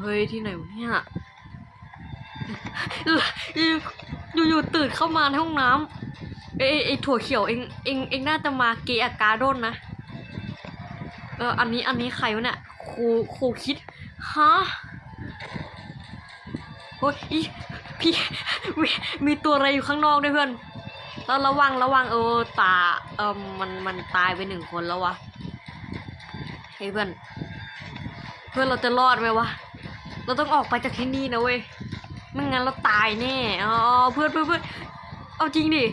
เฮ้ย ที่ไหนวะเนี่ยอยู่อยู่ๆตื่นเข้ามาในห้องน้ำเอ้ยเอ้ยไอถั่วเขียวเองเองเองน่าจะมาเกะกาโดนนะเอออันนี้อันนี้ใครวะเนี่ยครูครูคิดฮะโอ้ยพี่มีมีตัวอะไรอยู่ข้างนอกด้วยเพื่อนแล้วระวังระวังเออตาเออมันมันตายไปหนึ่งคนแล้ววะเฮ้ยเพื่อน เพื่อนเราจะรอดไหมวะ เราต้องออกไปจากที่นี่นะเว้ยไม่งั้นเราตายแน่อ๋อเพื่อนเพื่อนเพื่อนเอาจริงดิ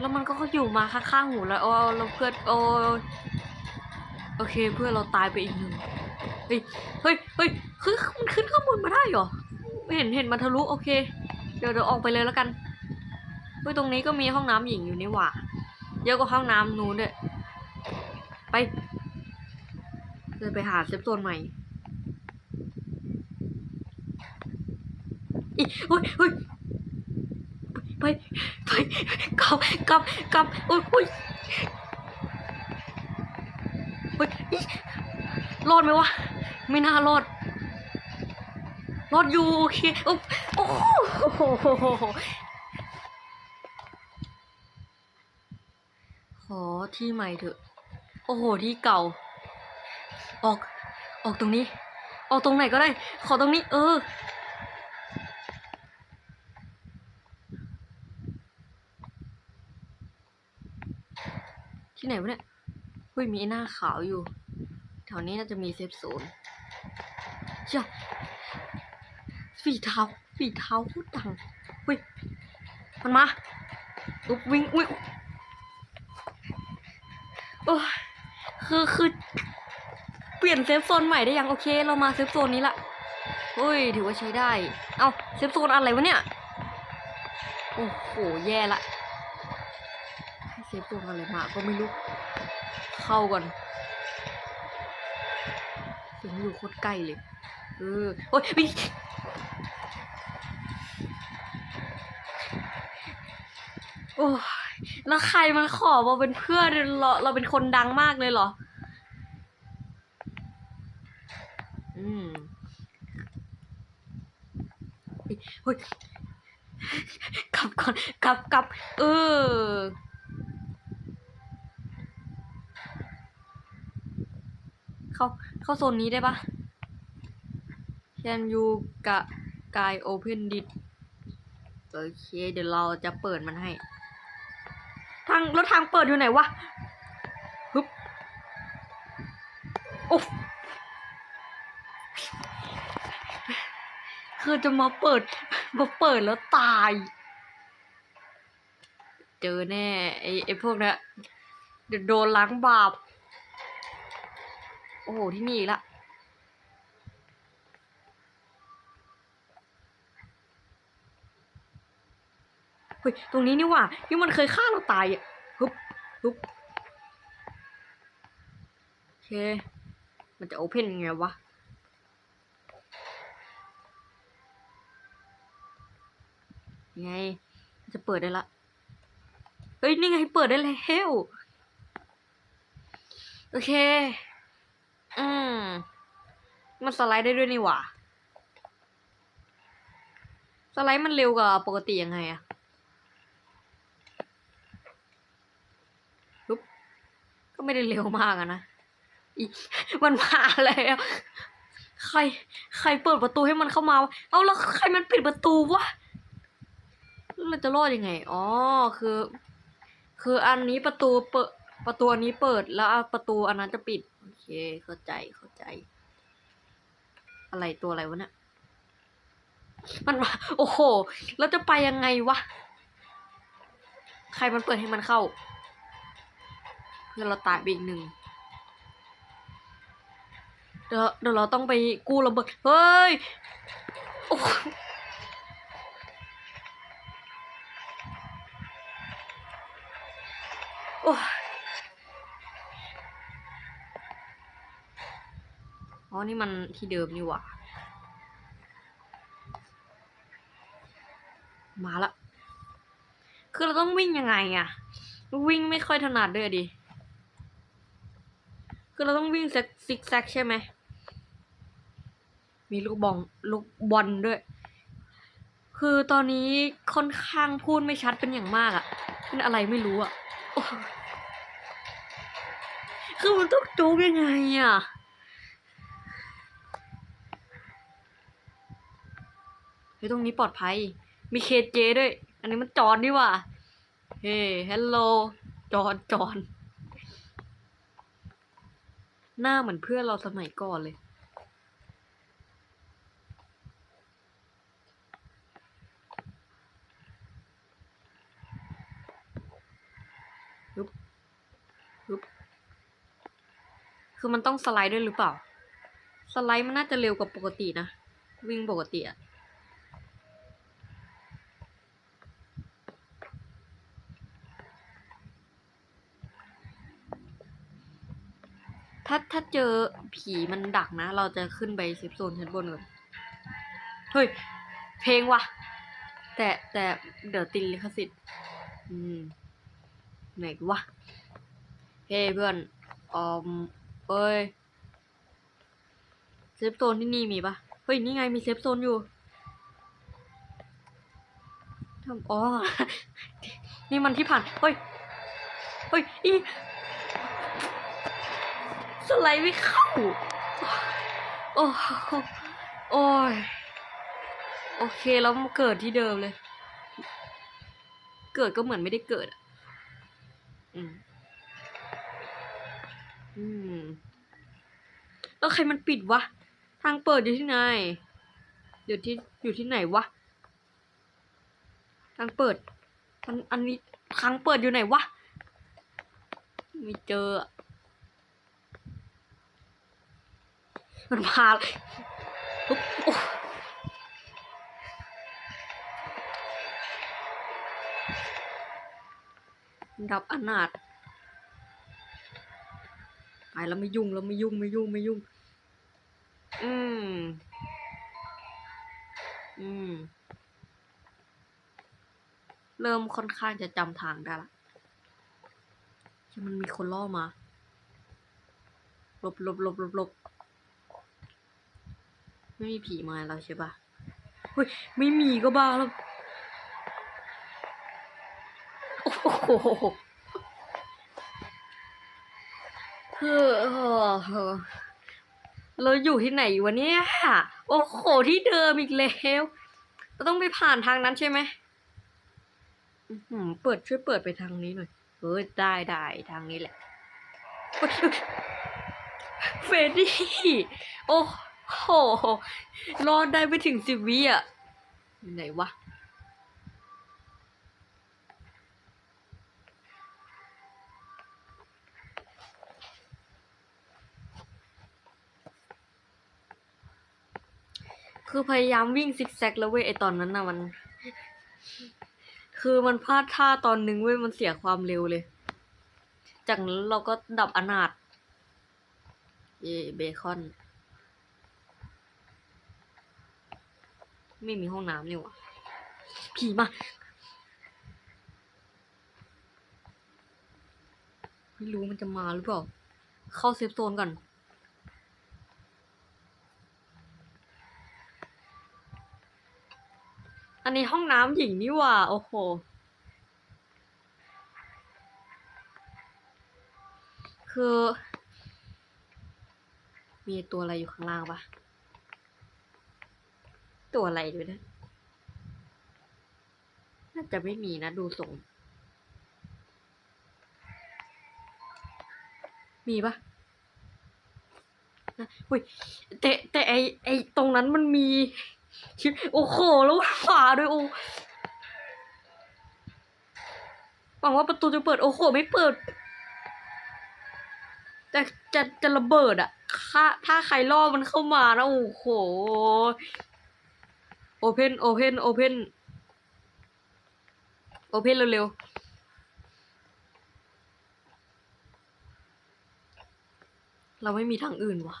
แล้วมันก็อยู่มาข้างๆหูแล้วอ๋อเราเพื่อนโอ้โอเคเพื่อนเราตายไปอีกหนึ่งเฮ้ยเฮ้ยเฮ้ยคือมันขึ้นข้างบนมาได้เหรอเห็นเห็นมันทะลุโอเค เดี๋ยวเดี๋ยวออกไปเลยแล้วกันเฮ้ยตรงนี้ก็มีห้องน้ำหญิงอยู่นี่หว่าเยอะกว่าห้องน้ำนู้นด้วยไป ดินไปหาเซฟโซนใหม่อีเฮ้ยเฮ้ยไปไปกลับกลับกลับโอ้ยโอ้ยเฮ้ยอีรอดไหมวะ ไม่น่ารอด รอดอยู่โอเคโอ้โอ้โหขอที่ใหม่เถอะ โอ้โห ที่เก่า ออก ออกตรงนี้ ออกตรงไหนก็ได้ ขอตรงนี้ เออ ที่ไหนวะเนี่ยเฮ้ยมีหน้าขาวอยู่ แถวนี้น่าจะมีเซฟโซนเจ้าฝีเท้าฝีเท้าพูดดังเฮ้ย มันมาอุ๊บวิ่ง อุ้ยโอ้คือ คือ ลี่ยนเซฟโซนใหม่ได้ยังโอเค เรามาเซฟโซนนี้ละเฮ้ยถือว่าใช้ได้ เอาเซฟโซนอะไรวะเนี่ย โอ้โหแย่ละให้เซฟโซนอะไรมาก็ไม่รู้ เข้าก่อนเสียงอยู่โคตรใกล้เลย เออโอ้ยโอ้ยแล้วใครมันขอมาเป็นเพื่อนเราเราเป็นคนดังมากเลยเหรอ อื มเฮ้ยกลับก่อนกลับกลับเออเข้าเข้าโซนนี้ได้ปะ Can you กะกาย open it โอเค เดี๋ยวเราจะเปิดมันให้ ทางแล้วทางเปิดอยู่ไหนวะฮึบโอ้ คือจะมาเปิด มาเปิดแล้วตาย เจอแน่ไอ้ไอ้พวกนี้ยเดี๋ยวโดนล้างบาป โอ้โห ที่นี่อีกละเฮ้ย ตรงนี้นี่ว่าที่มันเคยฆ่าเราตายอะฮึบฮึบโอเค มันจะโอเพนยังไงวะ ไง จะเปิดได้ละเฮ้ย นี่ไงเปิดได้แล้วโอเค อืม มันสไลด์ได้ด้วยนี่หว่า สไลด์มันเร็วกว่าปกติยังไงอะปุ๊บก็ไม่ได้เร็วมากอะนะ อีมันมาแล้วใคร ใครเปิดประตูให้มันเข้ามา เอาแล้วใครมันปิดประตูวะ เราจะรอดยังไง อ๋อ คือ คืออันนี้ประตูเปิด ประตูอันนี้เปิด แล้วประตูอันนั้นจะปิด โอเค เข้าใจ เข้าใจ อะไรตัวอะไรวะเนี่ย มันโอ้โหแล้วจะไปยังไงวะ ใครมันเปิดให้มันเข้าเพื่อเราตายไปอีกหนึ่งเดี๋ยวเดี๋ยวเราต้องไปกู้ระเบิด เฮ้ย โอ้โหโอ้ยอ๋อ นี่มันที่เดิมนี่หว่า มาละ คือเราต้องวิ่งยังไงอะวิ่งไม่ค่อยถนัดด้วยดิ คือเราต้องวิ่งซิกซิกแซกใช่ไหม มีลูกบองลูกบอลด้วย คือตอนนี้ค่อนข้างพูดไม่ชัดเป็นอย่างมากอะ่ะเป็นอะไรไม่รู้อะ่ะ คือมันต้องจูบยังไงอะเฮ้ยตรงนี้ปลอดภัย มีเคเจด้วย อันนี้มันจอนดีว่าเฮ้ฮัลโหลจอนจอนหน้าเหมือนเพื่อนเราสมัยก่อนเลย คือมันต้องสไลด์ด้วยหรือเปล่า สไลด์มันน่าจะเร็วกว่าปกตินะ วิ่งปกติอะถ้าถ้าเจอผีมันดักนะ เราจะขึ้นไปเซฟโซนชั้นบนก่อน เฮ้ย เพลงว่ะ แต่แต่เดี๋ยวติดลิขสิทธิ์อืมไหนวะ เฮ้เพื่อนออม เอ้ย เซฟโซนที่นี่มีปะเฮ้ย นี่ไงมีเซฟโซนอยู่ทำอ๋อ นี่มันที่ผ่าน เฮ้ย เฮ้ย อี สไลด์ไม่เข้า โอ้โอ้ย โอเค แล้วมันเกิดที่เดิมเลย เกิดก็เหมือนไม่ได้เกิดอะอืม อืมแล้วใครมันปิดวะ ทางเปิดอยู่ที่ไหนอยู่ที่อยู่ที่ไหนวะ ทางเปิดมันอันนี้ทางเปิดอยู่ไหนวะ ไม่เจอ มันมาเลยปุ๊บโอ้ดับอนาถ ไปแล้วไม่ยุ่งแล้วไม่ยุ่งไม่ยุ่งไม่ยุ่ง อืม อืม เริ่มค่อนข้างจะจำทางได้ละที่มันมีคนล่อมาหลบหลบหลบหลบหลบไม่มีผีมาแล้วใช่ปะเฮ้ย ไม่มีก็บ้าแล้ว โอ้โห เฮ้อเราอยู่ที่ไหนวะเนี่ยโอ้โหที่เดิมอีกแล้วเราต้องไปผ่านทางนั้นใช่ไหมเปิดช่วยเปิดไปทางนี้หน่อยเออได้ได้ทางนี้แหละเฟรดดี้โอ้โหรอดได้ไปถึงสิบวิอะไหนวะ คือพยายามวิ่งซิกแซกแล้วเว้ยไอตอนนั้นน่ะมัน คือมันพลาดท่าตอนนึงเว้ยมันเสียความเร็วเลย จากนั้นเราก็ดับอนาถเย่เบคอน ไม่มีห้องน้ำนี่หวะผีมาไม่รู้มันจะมาหรือเปล่า เข้าเซฟโซนก่อน อันนี้ห้องน้ำหญิงนี่หว่า โอ้โห คือ มีตัวอะไรอยู่ข้างล่างปะตัวอะไรด้วยนะ น่าจะไม่มีนะ ดูทรงมีปะนะอุ้ยแต่แต่ไอไอตรงนั้นมันมี ชิปโอ้โหแล้วฝาด้วยโอ้หวังว่าประตูจะเปิดโอ้โหไม่เปิดจะจะจะระเบิดอะถ้าถ้าใครล่อมันเข้ามานะโอ้โหโอเพนโอเพนโอเพนโอเพนเร็วๆ เราไม่มีทางอื่นว่ะ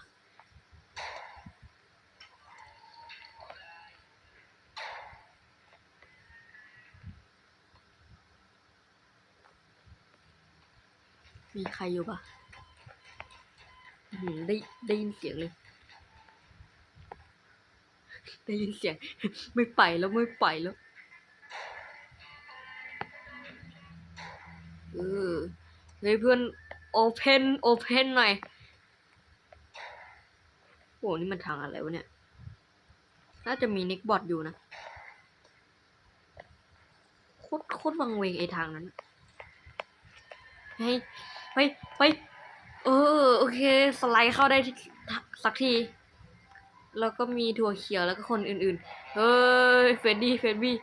มีใครอยู่ปะได้ได้ยินเสียงเลย ได้ยินเสียง ไม่ไปแล้วไม่ไปแล้วเออเฮ้ยเพื่อนโอเพนโอเพนหน่อยโอ้นี่มันทางอะไรวะเนี่ย น่าจะมีนิกบอทอยู่นะโคตรโคตรวังเวงไอทางนั้นให้ เฮ้ยไปไปเออโอเค สไลด์เข้าได้สักที แล้วก็มีถั่วเขียวแล้วก็คนอื่นๆ เฮ้ยเฟดดี้เฟดดี้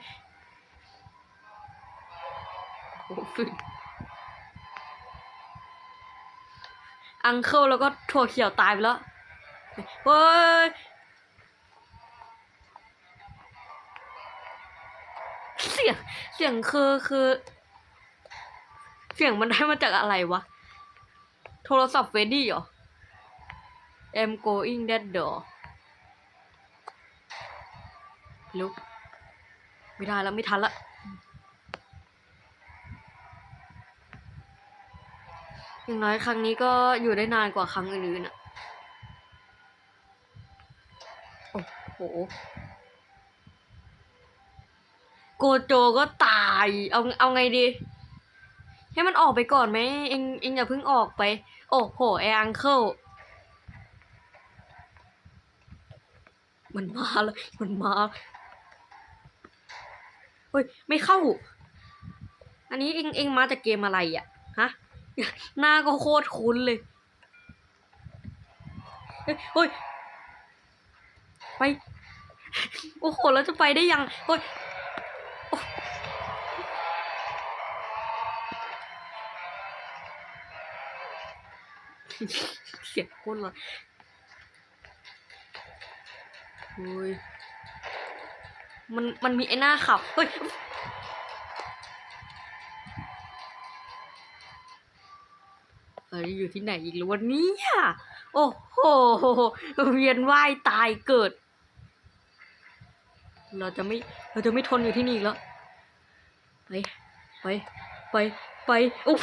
โอ้ฝึกอังเคิลแล้วก็ถั่วเขียวตายไปแล้วเฮ้ยเสียงเสียงคือคือ เสียงมันได้มาจากอะไรวะ โทรศัพท์เฟดดี้เหรอ I'm going that door ลุกไม่ได้แล้วไม่ทันละอย่างน้อยครั้งนี้ก็อยู่ได้นานกว่าครั้งอื่นๆอะโอ้โห โกโจก็ตาย เอาเอาไงดี ให้มันออกไปก่อนไหมเองเองอย่าเพิ่งออกไป โอ้โหไออังเคิลมันมาแล้วมันมาเฮ้ยไม่เข้า อันนี้เองเองมาจากเกมอะไรอะฮะหน้าก็โคตรคุ้นเลยเฮ้ยเฮ้ยไป โอ้โหแล้วจะไปได้ยังเฮ้ย เสียงโคตรเลยเฮ้ยมันมันมีไอ้หน้าขับ เฮ้ยเอ้ยอยู่ที่ไหนอีกแล้ววันนี้โอ้โห เวียนว่ายตายเกิด เราจะไม่ เราจะไม่ทนอยู่ที่นี่อีกแล้ว ไป ไป ไป ไปอุ๊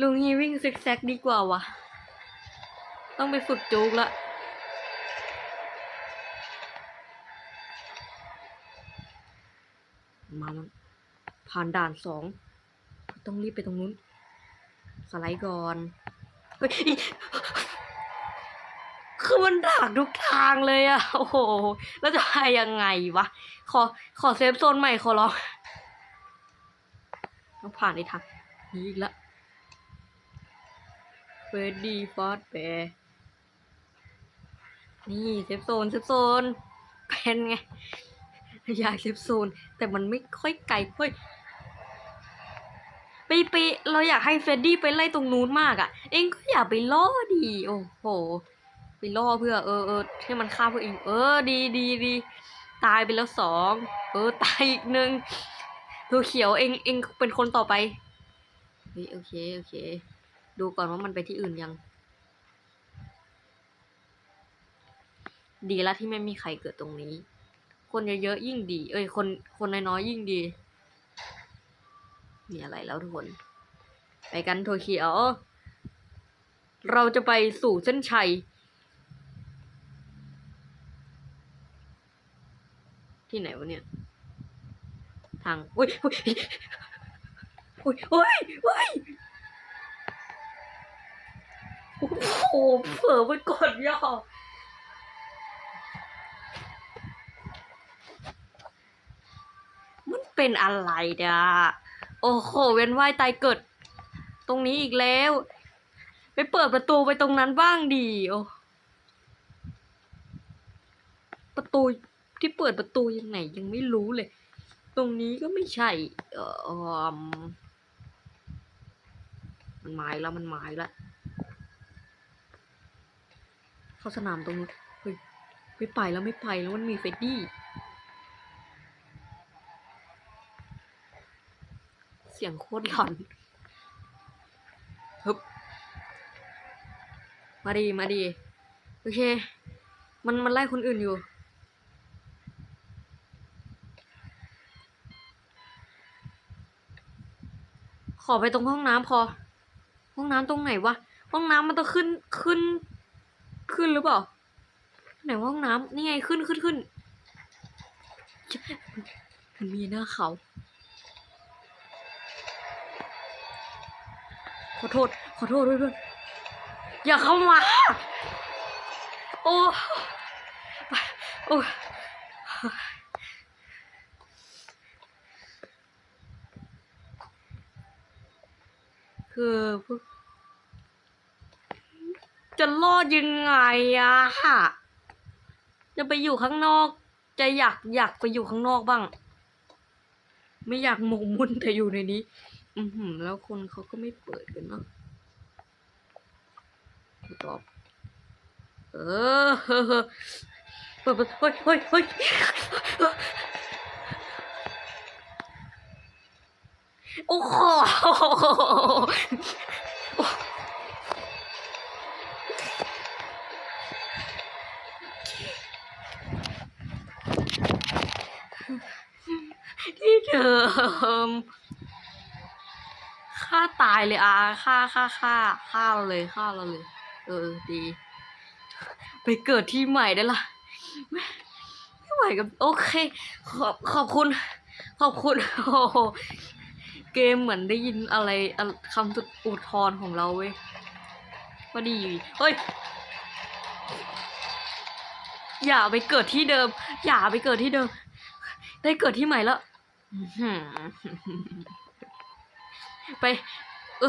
ลุงฮีวิ่งซิกแซกดีกว่าวะต้องไปฝึกจูกละมามันผ่านด่านสองต้องรีบไปตรงนู้น สไลด์ก่อนคือมันดักทุกทางเลยอะโอ้โห แล้วจะไปยังไงวะ ขอขอเซฟโซนใหม่ขอร้องต้องผ่านในทางนี้อีกและเฟ รดดี้ฟอสแปร์นี่เซฟโซนเซฟโซนเป็นไงอยากเซฟโซน แต่มันไม่ค่อยไกลเฮ้ยไปไปเราอยากให้เฟรดดี้ไปไล่ตรงนู้นมากอะ่ะ เองก็อย่าไปล่อดีโอ้โห ไปล่อเพื่อ เออเออให้มันฆ่าพวกเอง เออ ดีดีดีตายไปแล้วสอง เออ ตายอีกหนึ่งตัวเขียวเองเองเป็นคนต่อไป โอเค โอเค ดูก่อนว่ามันไปที่อื่นยัง ดีล้วที่ไม่มีใครเกิดตรงนี้ คนเยอะๆยิ่งดี เอ้ย คนคนน้อยๆยิ่งดี มีอะไรแล้วทุกคน ไปกันโทเขียวเราจะไปสู่เส้นชัย ที่ไหนวะเนี่ย ทาง อุ้ยอุ้ยอุ้ยอุ้ยอุ้ย โอ้โหเผลอไปกดย่อมันเป็นอะไรเด้อโอ้โห เว้นว่ายตายเกิด ตรงนี้อีกแล้ว ไปเปิดประตูไปตรงนั้นบ้างดีโอประตูที่เปิดประตูยังไงยังไม่รู้เลย ตรงนี้ก็ไม่ใช่ เออมมันหมายแล้วมันหมายแล้ว เข้าสนามตรงนู้นเฮ้ยไม่ไปแล้วไม่ไปแล้วมันมีเฟดดี้ เสียงโคตรหลอนฮึบมาดีมาดี โอเค มันมันไล่คนอื่นอยู่ขอไปตรงห้องน้ำพอ ห้องน้ำตรงไหนวะ ห้องน้ำมันต้องขึ้นขึ้น ขึ้นหรือเปล่า ไหนห้องน้ำนี่ไงขึ้นขึ้นขึ้นมันมีหน้าเขา ขอโทษ ขอโทษด้วยด้วยอย่าเข้ามา โอ้ไปโอ้คือพวก จะรอดยังไงอะจะไปอยู่ข้างนอก จะอยากอยากไปอยู่ข้างนอกบ้าง ไม่อยากหมกมุ่นแต่อยู่ในนี้ อือหือแล้วคนเขาก็ไม่เปิดกันเนาะตอบ เออเฮ้อเปิดเปิดเฮ้ยเฮ้ยเฮ้ยโอ้โหที่เดิมฆ่าตายเลยอะฆ่าฆ่าฆ่าฆ่าเราเลยฆ่าเราเลย เออดี ไปเกิดที่ใหม่ได้ละไม่ไหวกับโอเค ขอบขอบคุณ ขอบคุณโอ้โหเกมเหมือนได้ยินอะไรคำสุดอุทธรของเราเว้ยว่าดีเฮ้ยอย่าไปเกิดที่เดิม อย่าไปเกิดที่เดิม ได้เกิดที่ใหม่แล้ว ไปเออ